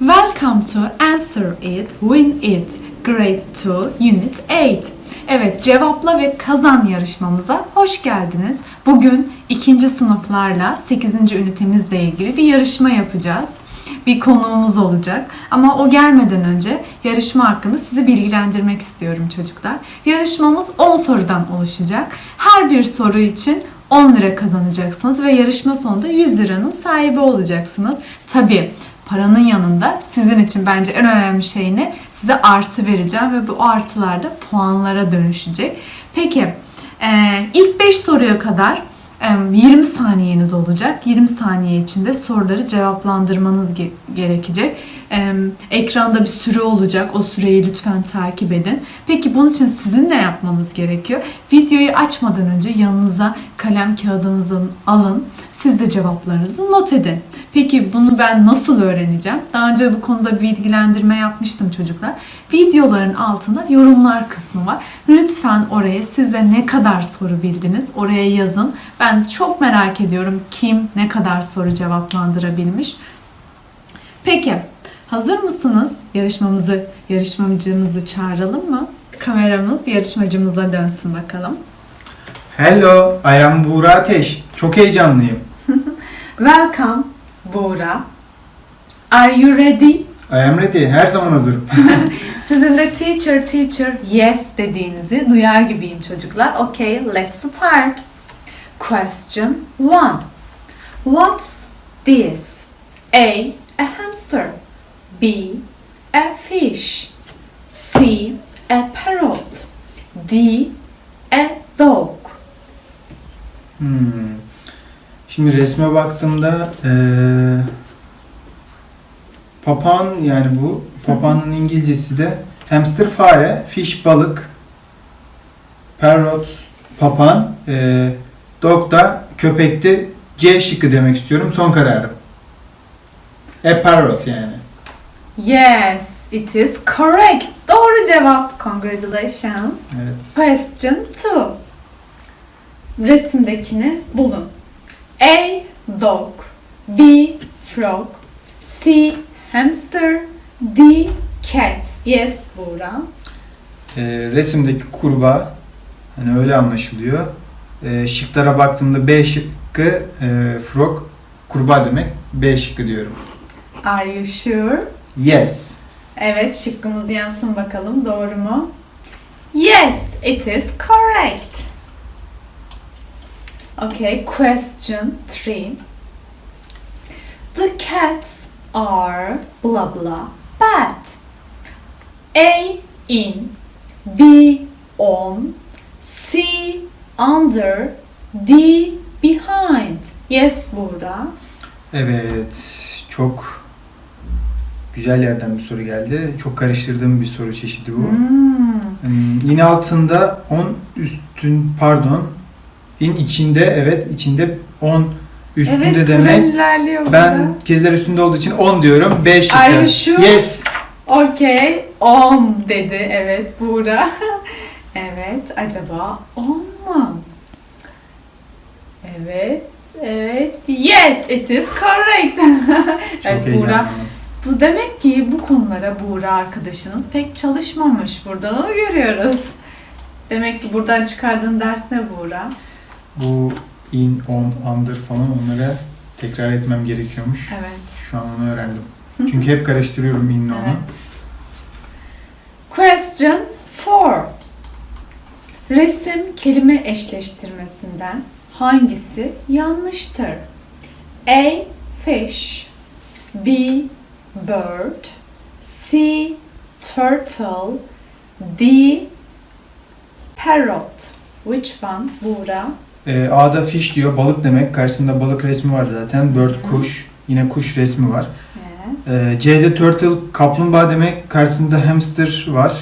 Welcome to Answer It, Win It, Grade 2, Unit 8. Evet, cevapla ve kazan yarışmamıza hoş geldiniz. Bugün ikinci sınıflarla 8. ünitemizle ilgili bir yarışma yapacağız. Bir konuğumuz olacak. Ama o gelmeden önce yarışma hakkında sizi bilgilendirmek istiyorum çocuklar. Yarışmamız 10 sorudan oluşacak. Her bir soru için 10 lira kazanacaksınız ve yarışma sonunda 100 liranın sahibi olacaksınız. Tabii paranın yanında sizin için bence en önemli şey ne? Size artı vereceğim ve bu artılar da puanlara dönüşecek. Peki e, ilk 5 soruya kadar e, 20 saniyeniz olacak. 20 saniye içinde soruları cevaplandırmanız ge- gerekecek. E, Ekranda bir süre olacak. O süreyi lütfen takip edin. Peki bunun için sizin ne yapmanız gerekiyor? Videoyu açmadan önce yanınıza kalem kağıdınızı alın. Siz de cevaplarınızı not edin. Peki bunu ben nasıl öğreneceğim? Daha önce bu konuda bilgilendirme yapmıştım çocuklar. Videoların altında yorumlar kısmı var. Lütfen oraya size ne kadar soru bildiniz oraya yazın. Ben çok merak ediyorum kim ne kadar soru cevaplandırabilmiş. Peki hazır mısınız? Yarışmamızı, yarışmacımızı çağıralım mı? Kameramız yarışmacımıza dönsün bakalım. Hello, I am Buğra Ateş. Çok heyecanlıyım. Welcome Buğra. Are you ready? I am ready. Her zaman hazırım. Sizin de teacher teacher yes dediğinizi duyar gibiyim çocuklar. Okay, let's start. Question 1. What's this? A. A hamster. B. A fish. C. A parrot. D. A dog. Hmm. Şimdi resme baktığımda eee papağan yani bu papağanın İngilizcesi de hamster fare, fish balık, parrot papağan, eee dog da köpekti. C şıkkı demek istiyorum. Son kararım. A parrot yani. Yes, it is correct. Doğru cevap. Congratulations. Evet. Question 2. Resimdekini bulun. A. Dog B. Frog C. Hamster D. Cat Yes Buğra. Ee, resimdeki kurbağa hani öyle anlaşılıyor. Ee, şıklara baktığımda B şıkkı e, frog kurbağa demek. B şıkkı diyorum. Are you sure? Yes. Evet şıkkımız yansın bakalım doğru mu? Yes, it is correct. Okay, question 3. The cats are blah blah bad. A in, B on, C under, D behind. Yes Buğra. Evet. Çok güzel yerden bir soru geldi. Çok karıştırdığım bir soru çeşidi bu. Hmm. Hmm, in altında 10 üstün pardon. İn içinde evet içinde 10 üstünde evet demek. ilerliyor burada. Ben kezler üstünde olduğu için 10 diyorum. B şıkkı. Are you sure? Yes. Okey. 10 dedi. Evet Buğra. evet. Acaba 10 mu? Evet. Evet. Yes. It is correct. Evet Buğra. Bu demek ki bu konulara Buğra arkadaşınız pek çalışmamış. Buradan onu görüyoruz. Demek ki buradan çıkardığın ders ne Buğra? Bu in, on, under falan onları tekrar etmem gerekiyormuş. Evet. Şu an onu öğrendim. Çünkü hep karıştırıyorum in, onu. Evet. Question 4. Resim kelime eşleştirmesinden hangisi yanlıştır? A. Fish B. Bird C. Turtle D. Parrot Which one? Buğra. Ee, A'da fish diyor, balık demek. Karşısında balık resmi var zaten. Bird, kuş. Yine kuş resmi var. Yes. Ee, C'de turtle, kaplumbağa demek. Karşısında hamster var.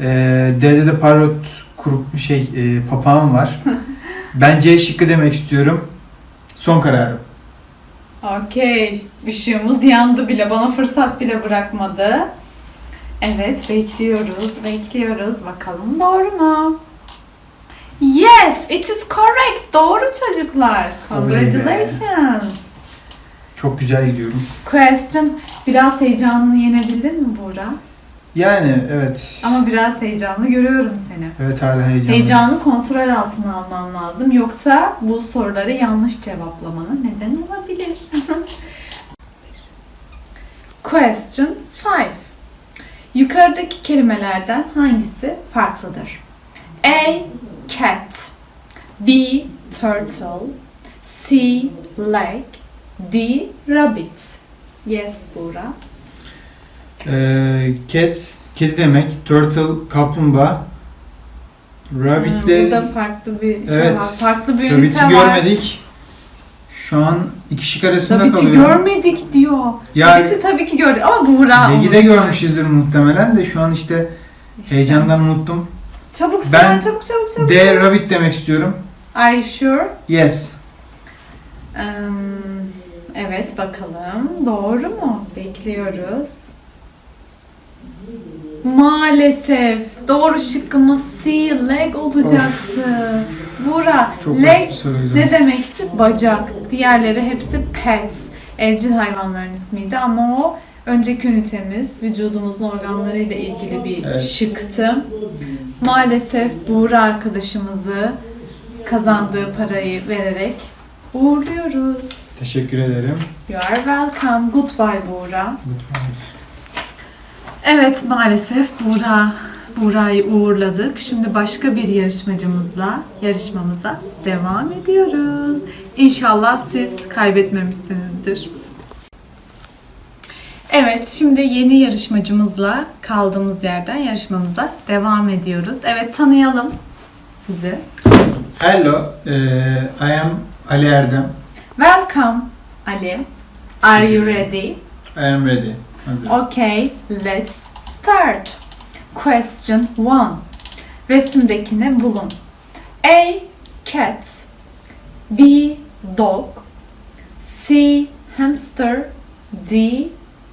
Ee, D'de de parrot, kuru, şey, e, papağan var. ben C şıkkı demek istiyorum. Son kararım. Okey. Işığımız yandı bile. Bana fırsat bile bırakmadı. Evet, bekliyoruz, bekliyoruz. Bakalım doğru mu? Yes, it is correct. Doğru çocuklar. Congratulations. Çok güzel gidiyorum. Question. Biraz heyecanını yenebildin mi Buğra? Yani evet. Ama biraz heyecanlı görüyorum seni. Evet hala heyecanlı. Heyecanı kontrol altına alman lazım. Yoksa bu soruları yanlış cevaplamanın neden olabilir. Question 5. Yukarıdaki kelimelerden hangisi farklıdır? A. Cat B. Turtle C. Leg D. Rabbit Yes Buğra. Ee, cat, kedi demek. Turtle, kaplumbağa. Rabbit Hmm, de Burada farklı bir şey Evet. var. Farklı bir ünite var. görmedik. Şu an iki şık arasında Rabbit'i kalıyor. görmedik diyor. Ya Rabbit'i tabii ki gördük ama Buğra Legi de görmüşüzdür muhtemelen de şu an işte İşte. heyecandan unuttum. Çabuk Ben ben... çabuk çabuk çabuk. D rabbit demek istiyorum. Are you sure? Yes. Em, evet bakalım. Doğru mu? Bekliyoruz. Maalesef doğru şıkkımız C leg olacaktı. Buğra Çok leg basit ne demekti? Bacak. Diğerleri hepsi pets. Evcil hayvanların ismiydi ama o önceki ünitemiz vücudumuzun organlarıyla ilgili bir Evet. şıktı. Maalesef Buğra arkadaşımızı kazandığı parayı vererek uğurluyoruz. Teşekkür ederim. You are welcome. Goodbye Buğra. Goodbye. Evet maalesef Buğra Buğra'yı uğurladık. Şimdi başka bir yarışmacımızla yarışmamıza devam ediyoruz. İnşallah siz kaybetmemişsinizdir. Evet, şimdi yeni yarışmacımızla kaldığımız yerden yarışmamıza devam ediyoruz. Evet, tanıyalım sizi. Hello, eh, I am Ali Erdem. Welcome Ali. Are you ready? I am ready. Hazır. Okay, let's start. Question 1. Resimdekini bulun. A. Cat B. Dog C. Hamster D.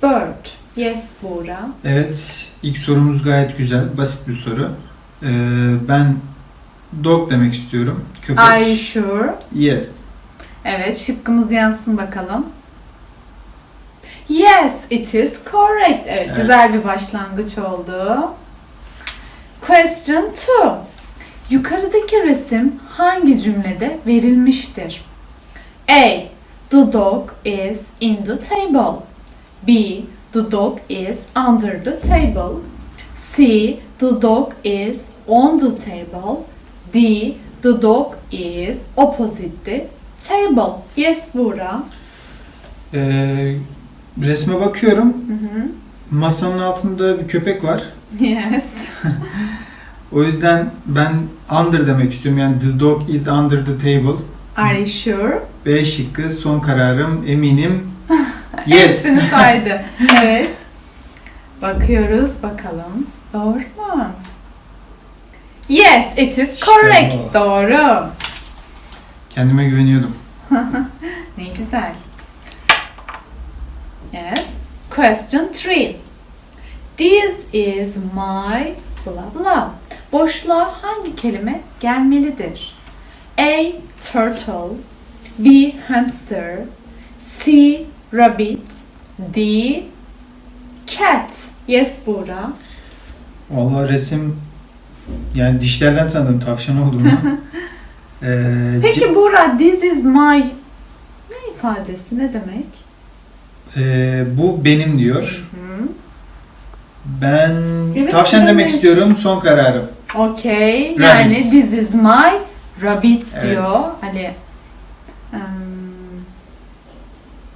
Bird Yes Buğra. Evet, ilk sorumuz gayet güzel, basit bir soru. Eh, ben dog demek istiyorum. Köpek. Are you sure? Yes. Evet, şıkkımız yansın bakalım. Yes, it is correct. Evet, Evet. güzel bir başlangıç oldu. Question 2. Yukarıdaki resim hangi cümlede verilmiştir? A. The dog is in the table. B. The dog is under the table. C. The dog is on the table. D. The dog is opposite the table. Yes, Buğra. Eh, resme bakıyorum. Hı hı. Masanın altında bir köpek var. Yes. O yüzden ben under demek istiyorum. Yani the dog is under the table. Are you sure? B şıkkı son kararım eminim. Yes. Hepsini saydı. evet. Bakıyoruz bakalım. Doğru mu? Yes, it is correct. bu. Doğru. Kendime güveniyordum. Ne güzel. Yes. Question 3. This is my blah blah. Boşluğa hangi kelime gelmelidir? A. Turtle B. Hamster C. Rabbit D. Cat Yes Buğra. Vallahi resim yani dişlerden tanıdım tavşan olduğunu. Ee, Peki Buğra this is my ne ifadesi ne demek? e, bu benim diyor. Hı. Ben Evet, tavşan demek istiyorum son kararım. Okay. Rabbit. Yani this is my rabbit Evet. diyor. Ali. Um,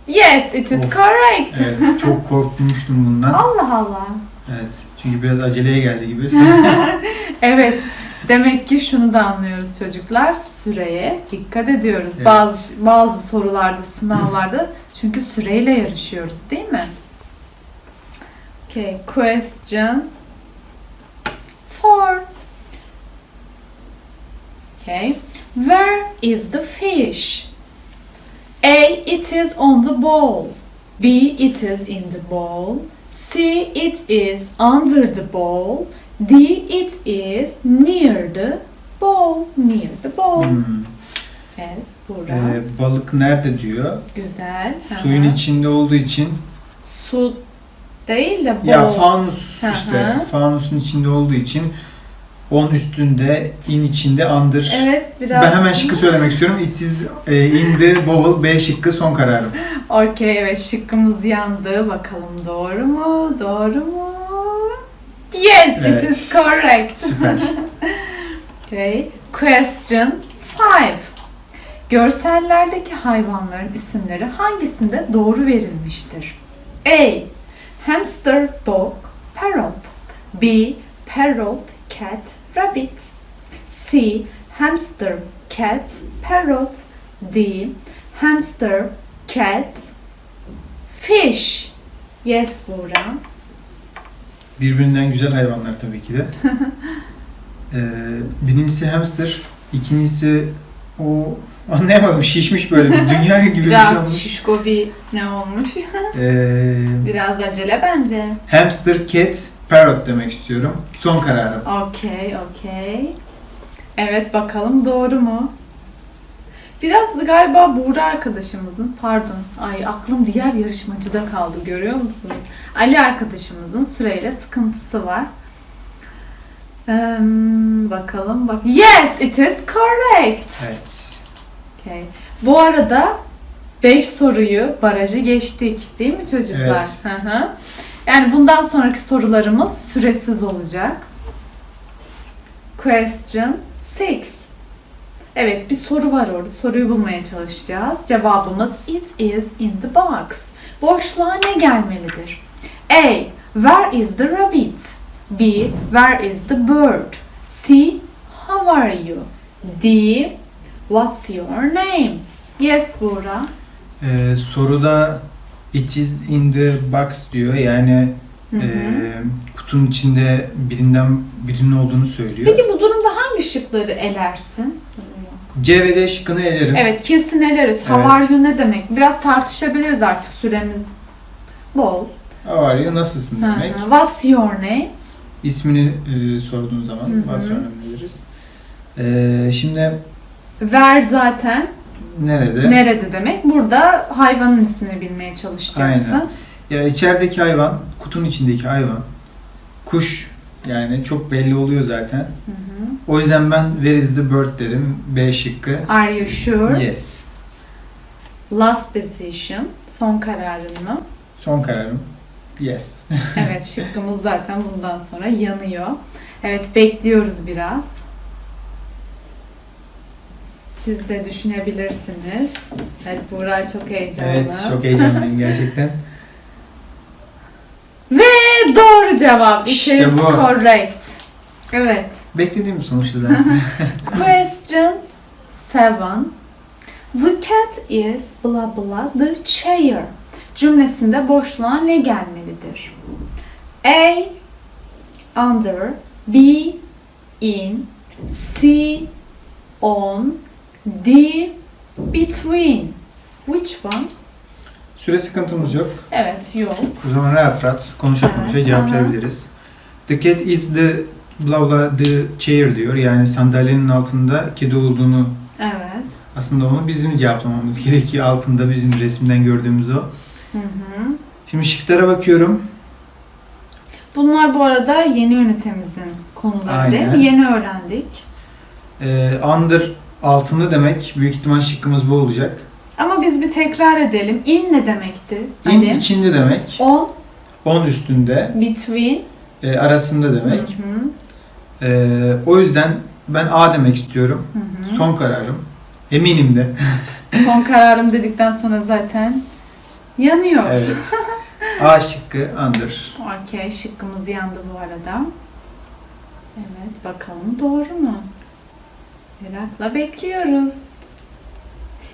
yes, it is Of. correct. Evet çok korkmuştum bundan. Allah Allah. Evet çünkü biraz aceleye geldi gibi. Evet. Demek ki şunu da anlıyoruz çocuklar. Süreye dikkat ediyoruz. Evet. Bazı bazı sorularda, sınavlarda çünkü süreyle yarışıyoruz, değil mi? Okay, question 4. Okay. Where is the fish? A. It is on the bowl. B. It is in the bowl. C. It is under the bowl. D. It is near the bowl. Near the bowl. Hmm. Yes, Buğra. Ee, balık nerede diyor. Güzel. Suyun hı. içinde olduğu için Su değil de bol. ya fanus işte fanusun içinde olduğu için on üstünde, in içinde, under. Evet biraz. Ben hemen şıkkı söylemek istiyorum. It is e, in the bowl. B şıkkı son kararım. Okey evet şıkkımız yandı. Bakalım doğru mu? Doğru mu? Yes, Evet. it is correct. Süper. Okay. Question 5. Görsellerdeki hayvanların isimleri hangisinde doğru verilmiştir? A. Hamster, dog, parrot. B. Parrot, cat, rabbit. C. Hamster, cat, parrot. D. Hamster, cat, fish. Yes, Buğra. Birbirinden güzel hayvanlar tabii ki de. Ee, birincisi hamster, ikincisi o anlayamadım şişmiş böyle bir dünya gibi bir şey Biraz olmuş. şişko bir ne olmuş? Ee, Biraz acele bence. hamster, cat, parrot demek istiyorum. Son kararım. Okey, okey. Evet bakalım doğru mu? Biraz da galiba Buğra arkadaşımızın, pardon, ay aklım diğer yarışmacıda kaldı görüyor musunuz? Ali arkadaşımızın süreyle sıkıntısı var. Eee, bakalım bak. Yes, it is correct. Evet. Okay. Bu arada 5 soruyu, barajı geçtik değil mi çocuklar? Evet. Hı hı. Yani bundan sonraki sorularımız süresiz olacak. Question 6. Evet bir soru var orada. Soruyu bulmaya çalışacağız. Cevabımız it is in the box. Boşluğa ne gelmelidir? A. Where is the rabbit? B. Where is the bird? C. How are you? D. What's your name? Yes, Buğra. Ee, soruda it is in the box diyor. Yani Hı hı. e, kutunun içinde birinden birinin olduğunu söylüyor. Peki bu durumda hangi şıkları elersin? C ve D şıkkını elerim. Evet kesin eleriz. How Evet. are you ne demek? Biraz tartışabiliriz artık süremiz bol. How are you? Nasılsın Hı hı. demek. What's your name? İsmini e, sorduğun zaman Hı hı. bazı önemlileriz. Ee, şimdi Where zaten nerede? nerede demek? Burada hayvanın ismini bilmeye çalışacaksın. Aynen. Ya içerideki hayvan, kutunun içindeki hayvan, kuş yani çok belli oluyor zaten. Hı hı. O yüzden ben where is the bird derim. B şıkkı. Are you sure? Yes. Last decision. Son kararın mı? Son kararım. Yes. Evet şıkkımız zaten bundan sonra yanıyor. Evet bekliyoruz biraz. Siz de düşünebilirsiniz. Evet Buğra çok heyecanlı. evet çok heyecanlıyım gerçekten. Ve doğru cevap. It İşte is bu. correct. Evet. Beklediğim sonuçta zaten. Question 7. The cat is blah blah the chair. Cümlesinde boşluğa ne gelmelidir? A. Under B. In C. On D. Between Which one? Süre sıkıntımız yok. Evet, yok. O zaman rahat rahat konuşa konuşa cevaplayabiliriz. The cat is the blah blah the chair diyor. Yani sandalyenin altında kedi olduğunu Evet. aslında onu bizim cevaplamamız gerekiyor. Altında bizim resimden gördüğümüz o. Hı hı. Şimdi şıklara bakıyorum. Bunlar bu arada yeni ünitemizin konuları değil mi? Aynen. Yeni öğrendik. Ee, under altında demek. Büyük ihtimal şıkkımız bu olacak. Ama biz bir tekrar edelim. In ne demekti? In Ali? içinde demek. On, On üstünde. between. e, arasında demek. Hı hı, Ee, o yüzden ben A demek istiyorum. Son kararım. Eminim de. Son kararım dedikten sonra zaten yanıyor. evet. A şıkkı under. Okey, şıkkımız yandı bu arada. Evet, bakalım doğru mu? Merakla bekliyoruz.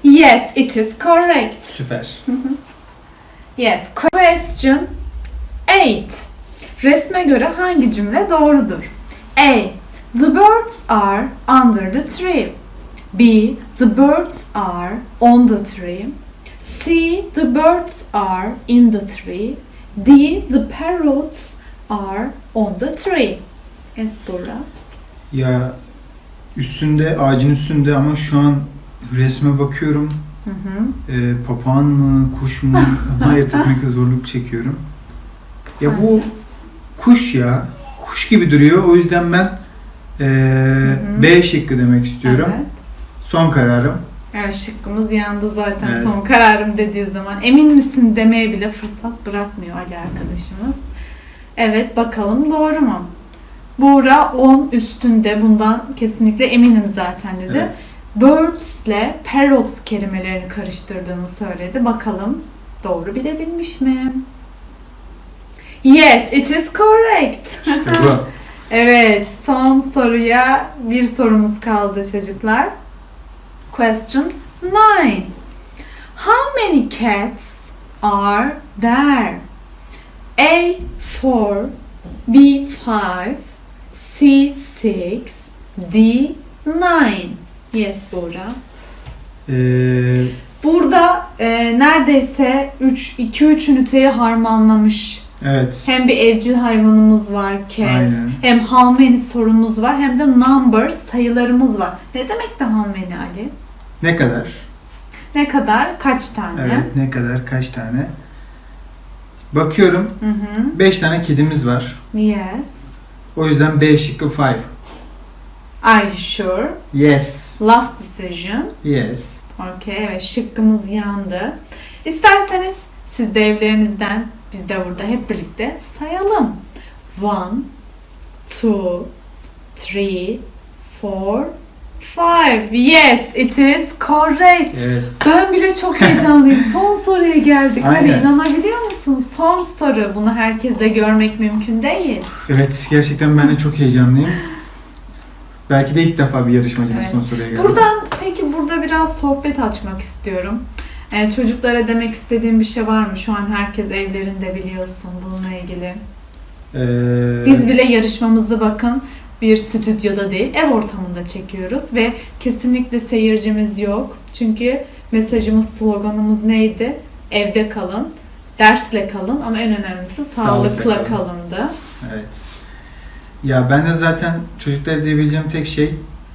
Yes, it is correct. Süper. Yes. Question 8. Resme göre hangi cümle doğrudur? A. The birds are under the tree. B. The birds are on the tree. C. The birds are in the tree. D. The parrots are on the tree. Yes, Bora. Ya üstünde, ağacın üstünde ama şu an resme bakıyorum. Hı hı. Ee, papağan mı, kuş mu? Onu ayırt etmekte zorluk çekiyorum. Ya bu kuş ya. Kuş gibi duruyor. O yüzden ben ee, hı. B şıkkı demek istiyorum. Evet. Son kararım. Evet şıkkımız yandı zaten Evet. son kararım dediği zaman. Emin misin demeye bile fırsat bırakmıyor Ali arkadaşımız. Evet bakalım doğru mu? Buğra 10 üstünde bundan kesinlikle eminim zaten dedi. Evet. Birds ile parrots kelimelerini karıştırdığını söyledi. Bakalım doğru bilebilmiş mi? Yes, it is correct. İşte bu. Evet, son soruya bir sorumuz kaldı çocuklar. Question 9. How many cats are there? A 4, B 5, C 6, D 9. Yes Buğra. Ee, Burada e, neredeyse 3 2-3 üniteyi harmanlamış. evet. Hem bir evcil hayvanımız var cat, Aynen. hem how many sorunumuz var hem de numbers sayılarımız var. Ne demek de how many Ali? Ne kadar? Ne kadar? Kaç tane? Evet. Ne kadar? Kaç tane? Bakıyorum. Hı hı. 5 tane kedimiz var. Yes. O yüzden B şıkkı 5. Are you sure? Yes. Last decision. Yes. Okay, evet şıkkımız yandı. İsterseniz siz de evlerinizden, biz de burada hep birlikte sayalım. One, two, three, four, five. Yes, it is correct. Evet. Ben bile çok heyecanlıyım. Son soruya geldik. Hani Aynen. inanabiliyor musun? Son soru. Bunu herkesle görmek mümkün değil. Evet. Gerçekten ben de çok heyecanlıyım. Belki de ilk defa bir yarışmacımız Evet. son soruya geldi. Buradan peki burada biraz sohbet açmak istiyorum. Ee, çocuklara demek istediğim bir şey var mı? Şu an herkes evlerinde biliyorsun bununla ilgili. Ee, Biz bile yarışmamızı bakın bir stüdyoda değil ev ortamında çekiyoruz ve kesinlikle seyircimiz yok. Çünkü mesajımız, sloganımız neydi? Evde kalın, dersle kalın ama en önemlisi sağlıkla, kalın. kalındı. Evet. Ya ben de zaten çocuklara diyebileceğim tek şey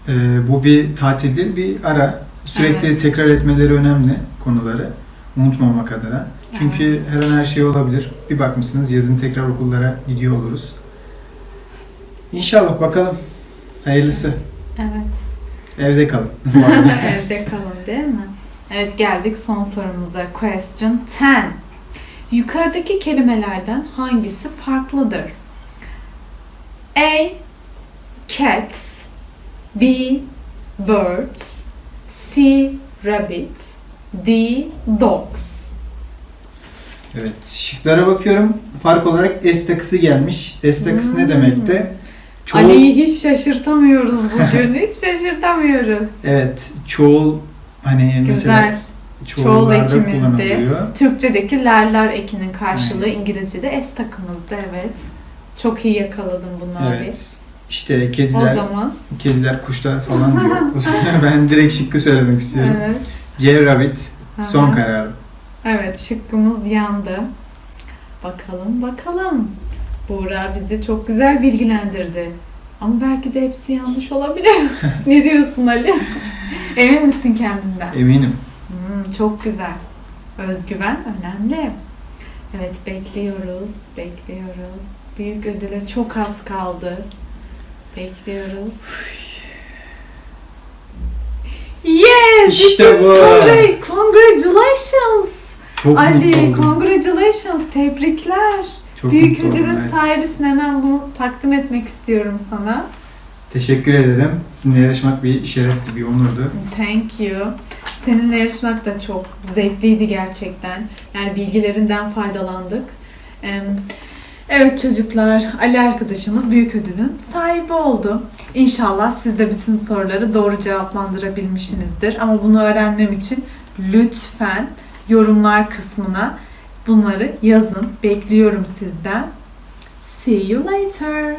e, bu bir tatil değil bir ara. Sürekli Evet. tekrar etmeleri önemli konuları. Unutmamak adına. Çünkü her an her şey olabilir. Bir bakmışsınız yazın tekrar okullara gidiyor oluruz. İnşallah bakalım. Hayırlısı. Evet. Evde kalın. Evde kalın değil mi? Evet geldik son sorumuza. Question 10. Yukarıdaki kelimelerden hangisi farklıdır? A. Cats B. Birds C. Rabbit D. Dogs evet. Şıklara bakıyorum. Fark olarak S takısı gelmiş. S takısı ne Hmm. demekti? Çoğul, Ali'yi hiç şaşırtamıyoruz bugün. hiç şaşırtamıyoruz. evet. Çoğul hani mesela Güzel. Çoğul çoğullarda ekimizde. Türkçedeki lerler ekinin karşılığı Aynen. İngilizce'de S takımızda evet. Çok iyi yakaladın bunu abi. Evet. İşte O kediler, zaman kediler, kuşlar falan diyor. ben direkt şıkkı söylemek istiyorum. evet. C Rabbit son karar. Evet şıkkımız yandı. Bakalım bakalım. Buğra bizi çok güzel bilgilendirdi. Ama belki de hepsi yanlış olabilir. ne diyorsun Ali? Emin misin kendinden? Eminim. Hmm, çok güzel. Özgüven önemli. Evet bekliyoruz, bekliyoruz. Büyük ödüle çok az kaldı. Bekliyoruz. Yes! İşte bu. Congratulations! Çok Ali, congratulations. Tebrikler. Çok Büyük mutlu oldum, ödülün evet. sahibisin. Hemen bunu takdim etmek istiyorum sana. Teşekkür ederim. Sizinle yarışmak bir şerefti, bir onurdu. Thank you. Seninle yarışmak da çok zevkliydi gerçekten. Yani bilgilerinden faydalandık. Evet çocuklar, Ali arkadaşımız büyük ödülün sahibi oldu. İnşallah siz de bütün soruları doğru cevaplandırabilmişsinizdir. Ama bunu öğrenmem için lütfen yorumlar kısmına bunları yazın. Bekliyorum sizden. See you later.